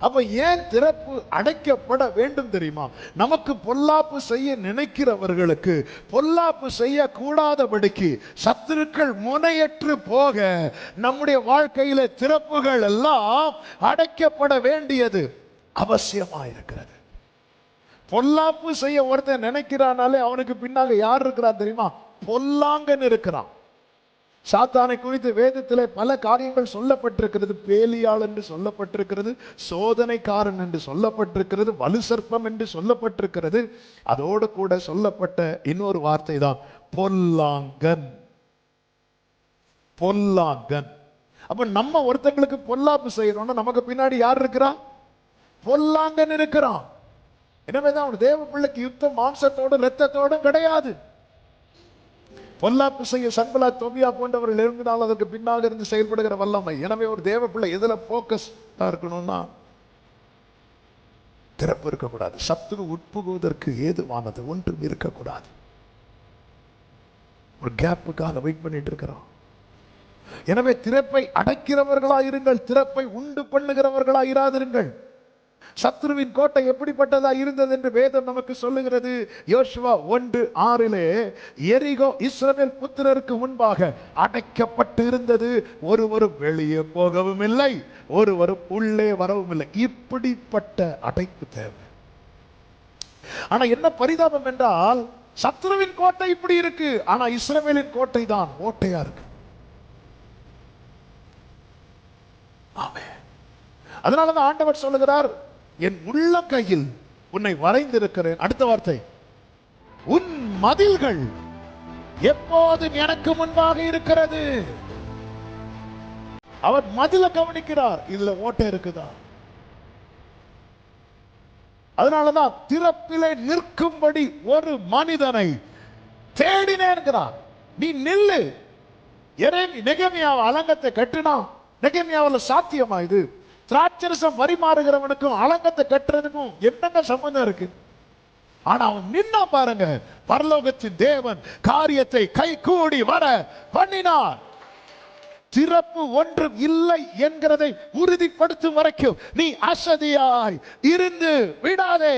அப்ப ஏன் திறப்பு அடைக்கப்பட வேண்டும் தெரியுமா? நமக்கு பொல்லாப்பு செய்ய நினைக்கிறவர்களுக்கு பொல்லாப்பு செய்யக்கூடாதபடிக்கு சத்துருக்கள் முனையற்று போக நம்முடைய வாழ்க்கையில திறப்புகள் எல்லாம் அடைக்கப்பட வேண்டியது அவசியமா இருக்கிறது பொல்லாப்பு செய்ய ஒருத்தன் நினைக்கிறானாலே அவனுக்கு பின்னாக யார் இருக்கிறான் தெரியுமா? பொல்லாங்கன்னு இருக்கிறான். சாத்தானை குறித்து வேதத்திலே பல காரியங்கள் சொல்லப்பட்டிருக்கிறது. பேலியாள் என்று சொல்லப்பட்டிருக்கிறது சோதனைக்காரன் என்று சொல்லப்பட்டிருக்கிறது வலு சர்ப்பம் என்று சொல்லப்பட்டிருக்கிறது. அதோடு கூட சொல்லப்பட்ட இன்னொரு வார்த்தை தான் பொல்லாங்கன். பொல்லாங்கன். அப்ப நம்ம ஒருத்தங்களுக்கு பொல்லாப்பு செய்யறோம்னா நமக்கு பின்னாடி யார் இருக்கிறா? பொல்லாங்கன் இருக்கிறான். எனவேதான் ஒரு தேவ பிள்ளைக்கு யுத்தம் மாம்சத்தோடும் ரத்தத்தோடும் கிடையாது. பொல்லாப்பு செய்ய சன்பலா தோபியா போன்றவர்கள் இருந்தால் அதற்கு பின்னாக இருந்து செயல்படுகிற வல்லமை. எனவே ஒரு தேவ பிள்ளை எதில் போக்கஸ் இருக்கணும்னா திறப்பு இருக்கக்கூடாது. சத்துரு உட்புகுவதற்கு ஏதுவானது ஒன்றும் இருக்கக்கூடாது. ஒரு கேப்புக்காக வெயிட் பண்ணிட்டு இருக்கிறோம். எனவே திறப்பை அடைக்கிறவர்களா இருங்கள் திறப்பை உண்டு பண்ணுகிறவர்களா இராதிருங்கள். சத்ருவின் கோட்டை எப்படிப்பட்டதா இருந்தது என்று வேதம் நமக்கு சொல்லுகிறது. யோசுவா ஒன்று ஆறிலே எரிகோ இஸ்ரவேல் புத்திரருக்கு முன்பாக அடைக்கப்பட்டு இருந்தது. ஒருவரும் வெளியே போகவும் இல்லை ஒருவரும் உள்ளே வரவும் இல்லை. இப்படிப்பட்ட அடைப்பு தேவை. ஆனா என்ன பரிதாபம் என்றால் சத்ருவின் கோட்டை இப்படி இருக்கு ஆனா இஸ்ரவேலின் கோட்டை தான் ஓட்டையா இருக்கு. ஆமே அதனாலதான் ஆண்டவர் சொல்லுகிறார் என் உள்ள கையில் உன்னை வரைந்திருக்கிறேன். அடுத்த வார்த்தை. உன் மதில்கள் எப்போதும் எனக்கு முன்பாக இருக்கிறது. அவர் மதில கவனிக்கிறார். இதுல ஓட்டை இருக்குதா? அதனாலதான் திறப்பிலே நிற்கும்படி ஒரு மனிதனை தேடினேன்கிறார் நீ நில்லு. நெகமியாவை அலங்கத்தை கட்டினா நெகமியாவில் சாத்தியமா இது? திராட்சரசம் பரிமாறுகிறவனுக்கும் அலங்கத்தை கட்டுறதுக்கும் என்னங்க சம்பந்தம் இருக்கு? ஆனா அவன் நின்னா பாருங்க பரலோகத்தின் தேவன் காரியத்தை கை கூடி வர பண்ணினார். சிறப்பு ஒன்றும் இல்லை என்கிறதை உறுதிப்படுத்தும் வரைக்கும் நீ அசதியாய் இருந்து விடாதே.